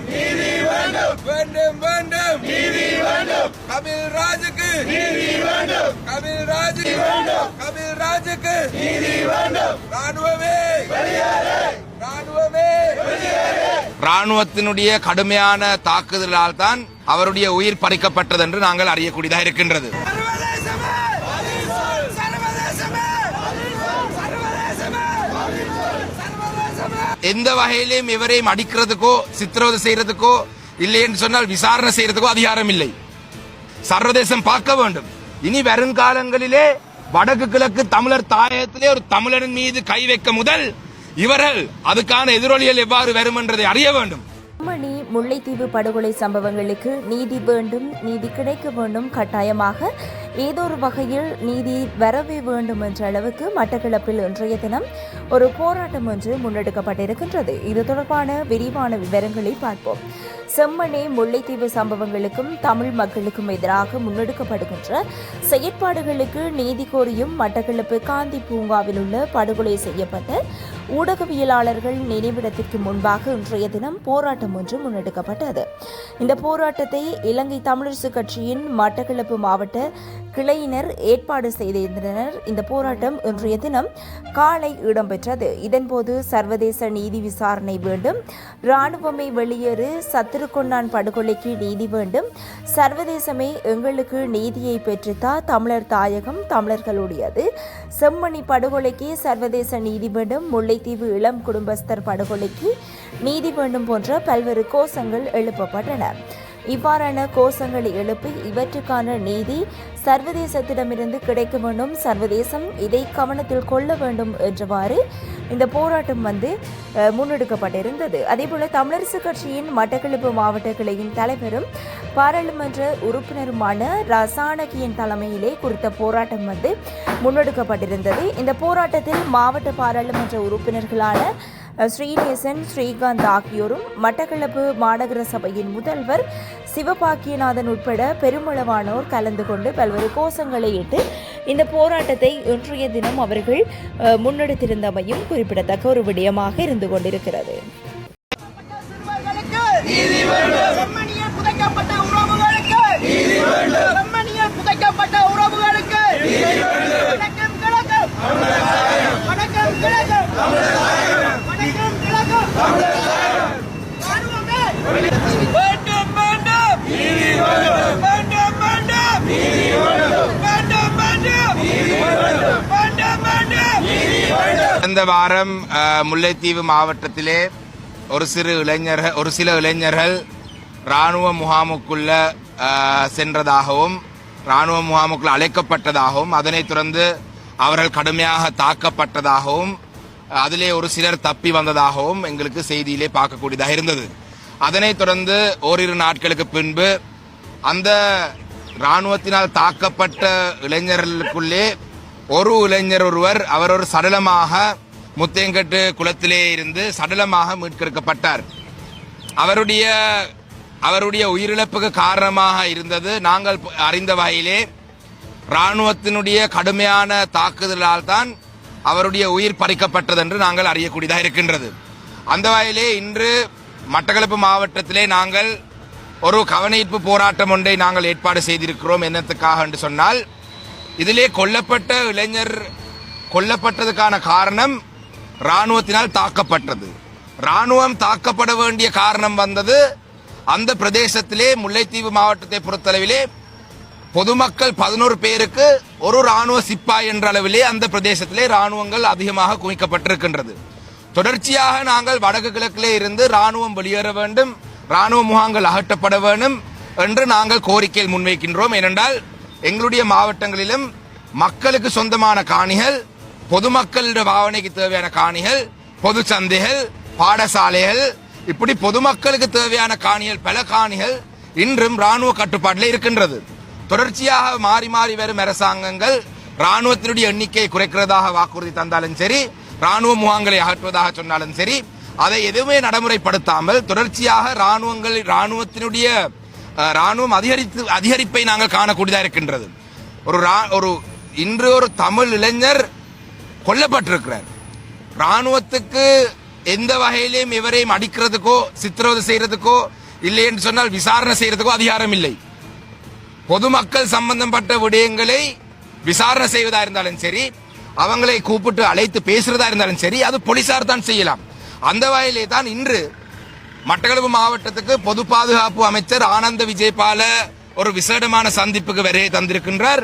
வேண்டும். நீதி வேண்டும். வேண்டும் வேண்டும். நீதி வேண்டும். கபில் ராஜுக்கு. நீதி வேண்டும். கபில் ராஜுக்கு. வேண்டும். கபில் ராஜுக்கு. நீதி வேண்டும். ராணுவமே ராணுவமே ராணுவத்தினுடைய கடுமையான தாக்குதலால் தான் அவருடைய உயிர் பறிக்கப்பட்டது என்று நாங்கள் அறியக்கூடியதாக இருக்கின்றது சர்வதேசமே சர்வதேசமே சர்வதேசமே சர்வதேசமே எந்த வகையிலும் இவரையும் அடிக்கிறதுக்கோ சித்திரவதை செய்யறதுக்கோ இல்லை என்று சொன்னால் விசாரணை செய்யறதுக்கோ அதிகாரம் இல்லை. சர்வதேசம் பார்க்க வேண்டும். இனி வருங்காலங்களிலே வடக்கு கிழக்கு தமிழர் தாயகத்திலே ஒரு தமிழரின் மீது கை வைக்க முதல் இவர்கள் அதுக்கான எதிரொலிகள் எவ்வாறு வரும் என்றதை அறிய வேண்டும். மணி முல்லைத்தீவு படுகொலை சம்பவங்களுக்கு நீதி வேண்டும் நீதி கிடைக்க வேண்டும் கட்டாயமாக ஏதோ ஒரு வகையில் நீதி வரவே வேண்டும் என்ற அளவுக்கு மட்டக்களப்பில் இன்றைய தினம் ஒரு போராட்டம் ஒன்று முன்னெடுக்கப்பட்டிருக்கின்றது. இது தொடர்பான விரிவான விவரங்களை பார்ப்போம். செம்மணே முல்லைத்தீவு சம்பவங்களுக்கும் தமிழ் மக்களுக்கும் எதிராக முன்னெடுக்கப்படுகின்ற செயற்பாடுகளுக்கு நீதி கோரியும் மட்டக்களப்பு காந்தி பூங்காவில் உள்ள படுகொலை செய்யப்பட்ட ஊடகவியலாளர்கள் நினைவிடத்திற்கு முன்பாக இன்றைய தினம் போராட்டம் ஒன்று முன்னெடுக்கப்பட்டது. இந்த போராட்டத்தை இலங்கை தமிழரசு கட்சியின் மட்டக்களப்பு மாவட்ட கிளையினர் ஏற்பாடு செய்திருந்தனர். இந்த போராட்டம் இன்றைய தினம் காலை இடம்பெற்றது. இதன்போது சர்வதேச நீதி விசாரணை வேண்டும். இராணுவமே வெளியேறு சத்துருக்கொண்டான் படுகொலைக்கு நீதி வேண்டும். சர்வதேசமே எங்களுக்கு நீதியை பெற்றுத்தா தமிழர் தாயகம் தமிழர்களுடையது. செம்மணி படுகொலைக்கு சர்வதேச நீதி வேண்டும். முல்லைத்தீவு இளம் குடும்பஸ்தர் படுகொலைக்கு நீதி வேண்டும் போன்ற பல்வேறு கோஷங்கள் எழுப்பப்பட்டன. இவ்வாறான கோஷங்களை எழுப்பி இவற்றுக்கான நீதி சர்வதேசத்திடமிருந்து கிடைக்க வேண்டும் சர்வதேசம் இதை கவனத்தில் கொள்ள வேண்டும் என்றவாறு இந்த போராட்டம் வந்து முன்னெடுக்கப்பட்டிருந்தது. அதேபோல தமிழரசு கட்சியின் மட்டக்களப்பு மாவட்ட கிளையின் தலைவரும் பாராளுமன்ற உறுப்பினருமான ரசானகியின் தலைமையிலே குறித்த போராட்டம் வந்து முன்னெடுக்கப்பட்டிருந்தது. இந்த போராட்டத்தில் மாவட்ட பாராளுமன்ற உறுப்பினர்களான ஸ்ரீநேசன் ஸ்ரீகாந்த் ஆகியோரும் மட்டக்களப்பு மாநகர சபையின் முதல்வர் சிவபாக்கியநாதன் உட்பட பெருமளவானோர் கலந்து கொண்டு பல்வேறு கோஷங்களை இட்டு இந்த போராட்டத்தை இன்றைய தினம் அவர்கள் முன்னெடுத்திருந்தமையும் குறிப்பிடத்தக்க ஒரு விடயமாக இருந்து கொண்டிருக்கிறது செம்மணியில் புதைக்கப்பட்ட உறவுகளுக்கு செம்மணியில் புதைக்கப்பட்ட உறவுகளுக்கு வணக்கம் கிழக்கம் வணக்கம் கிழக்கம் வணக்கம் கிழக்கம் ராணுவமே வேண்டும் வேண்டும் நீதி வேண்டும் வேண்டும் வேண்டும் நீதி வேண்டும் வேண்டும் வேண்டும் நீதி வேண்டும் வேண்டும் வேண்டும் நீதி வேண்டும் கடந்த வாரம் முல்லைத்தீவு மாவட்டத்திலே ஒரு சிறு இளைஞர்கள் ஒரு சில இளைஞர்கள் இராணுவ முகாமுக்குள்ள சென்றதாகவும் இராணுவ முகாமுக்குள் அழைக்கப்பட்டதாகவும் அதனைத் தொடர்ந்து அவர்கள் கடுமையாக தாக்கப்பட்டதாகவும் அதிலே ஒரு சிலர் தப்பி வந்ததாகவும் எங்களுக்கு செய்தியிலே பார்க்கக்கூடியதாக இருந்தது. அதனைத் தொடர்ந்து ஓரிரு நாட்களுக்கு பின்பு அந்த இராணுவத்தினால் தாக்கப்பட்ட இளைஞர்களுக்குள்ளே ஒரு இளைஞர் ஒருவர் அவர் ஒரு சடலமாக முத்தேங்கட்டு குளத்திலே இருந்து சடலமாக மீட்கெடுக்கப்பட்டார். அவருடைய அவருடைய உயிரிழப்புக்கு காரணமாக இருந்தது நாங்கள் அறிந்த வகையிலே ராணுவத்தினுடைய கடுமையான தாக்குதலால் தான் அவருடைய உயிர் பறிக்கப்பட்டது என்று நாங்கள் அறியக்கூடியதாக இருக்கின்றது. அந்த வகையிலே இன்று மட்டக்களப்பு மாவட்டத்திலே நாங்கள் ஒரு கவனஈர்ப்பு போராட்டம் ஒன்றை நாங்கள் ஏற்பாடு செய்திருக்கிறோம் என்னத்துக்காக என்று சொன்னால் இதிலே கொல்லப்பட்ட இளைஞர் கொல்லப்பட்டதுக்கான காரணம் ராணுவத்தினால் தாக்கப்பட்டது. ராணுவம் தாக்கப்பட வேண்டிய காரணம் வந்தது. அந்த பிரதேசத்திலே முல்லைத்தீவு மாவட்டத்தை பொறுத்தளவிலே பொதுமக்கள் பதினோரு பேருக்கு ஒரு ராணுவ சிப்பாய் என்ற அளவிலே அந்த பிரதேசத்திலே ராணுவங்கள் அதிகமாக குவிக்கப்பட்டிருக்கின்றது. தொடர்ச்சியாக நாங்கள் வடக்கு கிழக்கிலே இருந்து ராணுவம் வெளியேற வேண்டும் ராணுவ முகாங்கள் அகற்றப்பட வேண்டும் என்று நாங்கள் கோரிக்கையில் முன்வைக்கின்றோம். ஏனென்றால் எங்களுடைய மாவட்டங்களிலும் மக்களுக்கு சொந்தமான காணிகள் பொதுமக்களிட பாவனைக்கு தேவையான காணிகள் பொது சந்தைகள் பாடசாலைகள் இப்படி பொதுமக்களுக்கு தேவையான காணிகள் பல காணிகள் இன்றும் ராணுவ கட்டுப்பாட்டில் இருக்கின்றது. தொடர்ச்சியாக மாறி மாறி வரும் அரசாங்கங்கள் ராணுவத்தினுடைய எண்ணிக்கையை குறைக்கிறதாக வாக்குறுதி தந்தாலும் சரி ராணுவ முகாம்களை அகற்றுவதாக சொன்னாலும் சரி அதை எதுவுமே நடைமுறைப்படுத்தாமல் தொடர்ச்சியாக ராணுவங்கள் ராணுவத்தினுடைய ராணுவம் அதிகரித்து அதிகரிப்பை நாங்கள் காணக்கூடியதாக இருக்கின்றது. ஒரு ரா- ஒரு இன்று ஒரு தமிழ் இளைஞர் கொல்லப்பட்டிருக்கிறார். ராணுவத்துக்கு எந்த வகையிலும் இவரையும் அடிக்கிறதுக்கோ சித்திரவதை செய்யறதுக்கோ இல்லை என்று சொன்னால் விசாரணை செய்யறதுக்கோ அதிகாரம் இல்லை. பொதுமக்கள் சம்பந்தப்பட்ட விடயங்களை விசாரணை செய்வதா இருந்தாலும் சரி அவங்களை கூப்பிட்டு அழைத்து பேசுறதா இருந்தாலும் சரி அது போலீசார் தான் செய்யலாம். அந்த வகையிலே தான் இன்று மட்டக்களப்பு மாவட்டத்துக்கு பொது பாதுகாப்பு அமைச்சர் ஆனந்த விஜயபால ஒரு விசேடமான சந்திப்புக்கு வரையை தந்திருக்கின்றார்.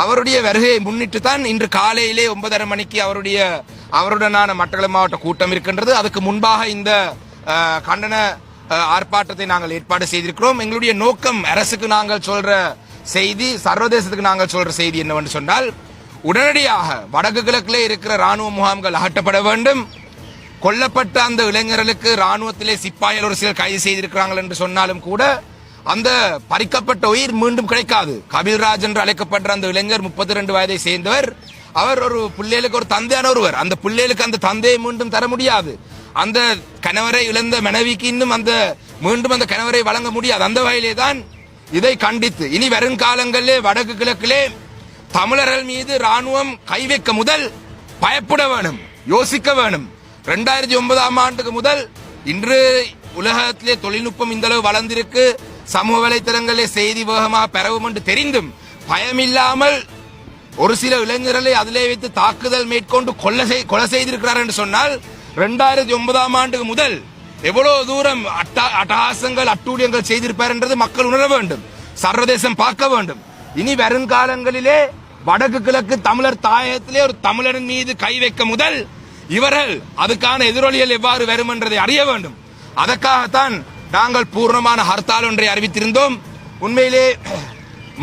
அவருடைய வருகையை முன்னிட்டு தான் இன்று காலையிலே ஒன்பதரை மணிக்கு அவருடைய அவருடனான மட்டக்களப்பு மாவட்ட கூட்டம் இருக்கின்றது. அதுக்கு முன்பாக இந்த கண்டன ஆர்ப்பாட்டத்தை நாங்கள் ஏற்பாடு செய்திருக்கிறோம். எங்களுடைய நோக்கம் அரசுக்கு நாங்கள் சொல்ற செய்தி சர்வதேசத்துக்கு நாங்கள் சொல்ற செய்தி என்னவென்று சொன்னால் உடனடியாக வடக்கு கிழக்கிலே இருக்கிற ராணுவ முகாம்கள் அகற்றப்பட வேண்டும். கொல்லப்பட்ட அந்த இளைஞர்களுக்கு ராணுவத்திலே சிப்பாயில் ஒரு சிலர் கைது செய்திருக்கிறார்கள் என்று சொன்னாலும் கூட அந்த பறிக்கப்பட்ட உயிர் மீண்டும் கிடைக்காது. கபில்ராஜ் என்று அழைக்கப்படுற அந்த இளைஞர் முப்பத்தி ரெண்டு வயதை சேர்ந்தவர். அவர் ஒரு பிள்ளைகளுக்கு ஒரு தந்தையான ஒருவர். அந்த பிள்ளைகளுக்கு அந்த தந்தையை மீண்டும் தர முடியாது. அந்த கணவரை இழந்த மனைவிக்கு இன்னும் அந்த மீண்டும் அந்த கணவரை வழங்க முடியாது. அந்த வகையிலே தான் இதை கண்டித்து. இனி வருங்காலங்களிலே வடக்கு கிழக்கிலே தமிழர்கள் மீது ராணுவம் கை வைக்க முதல் பயப்பட வேணும் யோசிக்க வேணும். ரெண்டாயிரத்தி ஒன்பதாம் ஆண்டுக்கு முதல் இன்று உலகத்திலே தொழில்நுட்பம் இந்த அளவு வளர்ந்திருக்கு. சமூக வலைத்தளங்களில் செய்தி வேகமாக பெறவும் என்று தெரிந்தும் பயமில்லாமல் ஒரு சில இளைஞர்களை அதிலே வைத்து தாக்குதல் மேற்கொண்டு கொலை கொலை செய்திருக்கிறார் என்று சொன்னால் ரெண்டாயிரத்தி ஒன்பதாம் ஆண்டுக்கு முதல் எவ்வளவு தூரம் அட்டா- அட்டகாசங்கள் அட்டூழியங்கள் செய்திருப்பார் என்றது மக்கள் உணர வேண்டும் சர்வதேசம் பார்க்க வேண்டும். இனி வருங்காலங்களிலே வடக்கு கிழக்கு தமிழர் தாயகத்திலே ஒரு தமிழரின் மீது கை வைக்க முதல் இவர்கள் அதுக்கான எதிரொலிகள் எவ்வாறு வரும் என்றதை அறிய வேண்டும். அதற்காகத்தான் நாங்கள் பூர்ணமான ஹர்த்தால் ஒன்றை அறிவித்திருந்தோம். உண்மையிலே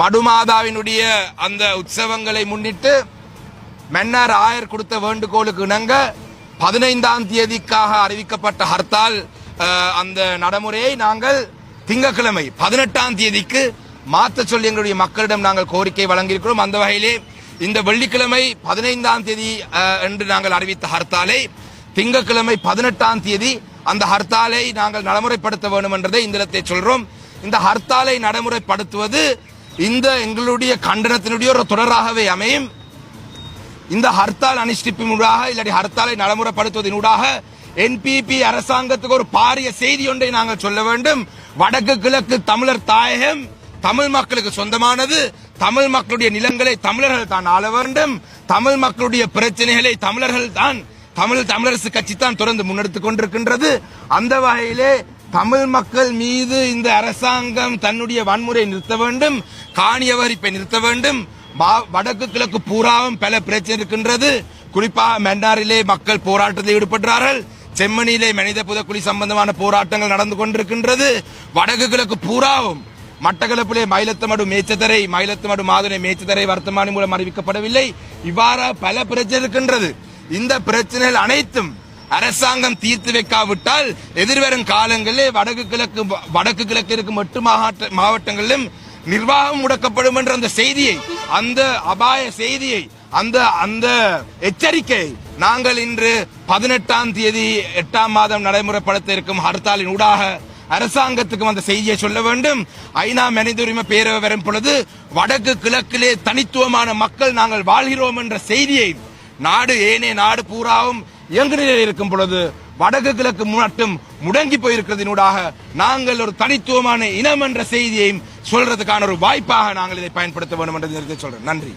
மடுமாதாவினுடைய அந்த உற்சவங்களை முன்னிட்டு மன்னர் ஆயர் கொடுத்த வேண்டுகோளுக்கு இணங்க பதினைந்தாம் தேதிக்காக அறிவிக்கப்பட்ட ஹர்த்தால் அந்த நடைமுறையை நாங்கள் திங்கக்கிழமை பதினெட்டாம் தேதிக்கு மாற்ற சொல்லி எங்களுடைய மக்களிடம் நாங்கள் கோரிக்கை வழங்கியிருக்கிறோம். அந்த வகையிலே இந்த வெள்ளிக்கிழமை பதினைந்தாம் தேதி என்று நாங்கள் அறிவித்த ஹர்த்தாலை திங்கட்கிழமை பதினெட்டாம் தேதி அந்த ஹர்த்தாலை நாங்கள் நடைமுறைப்படுத்த வேண்டும் என்றதை இந்த இடத்தை சொல்றோம். இந்த ஹர்த்தாலை நடைமுறைப்படுத்துவது இந்த எங்களுடைய கண்டனத்தினுடைய ஒரு தொடராகவே அமையும். இந்த ஹர்த்தால் அனுஷ்டிப்பினூடாக இல்லாட்டி ஹர்த்தாலை நடைமுறைப்படுத்துவதனூடாக என்பிபி அரசாங்கத்துக்கு ஒரு பாரிய செய்தி ஒன்றை நாங்கள் சொல்ல வேண்டும். வடக்கு கிழக்கு தமிழர் தாயகம் தமிழ் மக்களுக்கு சொந்தமானது. தமிழ் மக்களுடைய நிலங்களை தமிழர்கள் தான் ஆள வேண்டும். தமிழ் மக்களுடைய பிரச்சனைகளை தமிழர்கள் தான் தமிழ் தமிழரசு கட்சி தான் தொடர்ந்து முன்னெடுத்துக் கொண்டிருக்கின்றது. அந்த வகையிலே தமிழ் மக்கள் மீது இந்த அரசாங்கம் தன்னுடைய வன்முறை நிறுத்த வேண்டும் காணிய வரிப்பை நிறுத்த வேண்டும். வடக்கு கிழக்கு பூராவும் பல பிரச்சனை இருக்கின்றது. குறிப்பாக மன்னாரிலே மக்கள் போராட்டத்தில் ஈடுபட்டார்கள் செம்மணியிலே மனித புதக்குழி சம்பந்தமான போராட்டங்கள் நடந்து கொண்டிருக்கின்றது. வடக்கு கிழக்கு பூராவும் மட்டக்களப்பிலே மயிலத்தமடு மேச்சதரை மயிலத்தமடு மாதுரை மேச்சதரை வர்த்தமானி மூலம் அறிவிக்கப்படவில்லை. இவ்வாறு பல பிரச்சனை இருக்கின்றது. இந்த பிரச்சனைகள் அனைத்தும் அரசாங்கம் தீர்த்து வைக்காவிட்டால் எதிர்வரும் காலங்களில் வடக்கு கிழக்கு வடக்கு கிழக்கு இருக்கும் எட்டு மாவட்டங்களிலும் நிர்வாகம் முடக்கப்படும் என்ற அந்த செய்தியை அந்த அபாய செய்தியை அந்த அந்த எச்சரிக்கை நாங்கள் இன்று பதினெட்டாம் தேதி எட்டாம் மாதம் நடைமுறைப்படுத்த இருக்கும் ஹர்த்தாலின் ஊடாக அரசாங்கத்துக்கும் அந்த செய்தியை சொல்ல வேண்டும். ஐநா மனித உரிமை பேரவை வரும் பொழுது வடக்கு கிழக்கிலே தனித்துவமான மக்கள் நாங்கள் வாழ்கிறோம் என்ற செய்தியை நாடு ஏனே நாடு பூராவும் இயங்கு நிலையில் இருக்கும் பொழுது வடக்கு கிழக்கு மட்டும் முடங்கி போயிருக்கிறதினூடாக நாங்கள் ஒரு தனித்துவமான இனம் என்ற செய்தியையும் சொல்றதுக்கான ஒரு வாய்ப்பாக நாங்கள் இதை பயன்படுத்த வேண்டும் என்ற சொல்றேன். நன்றி.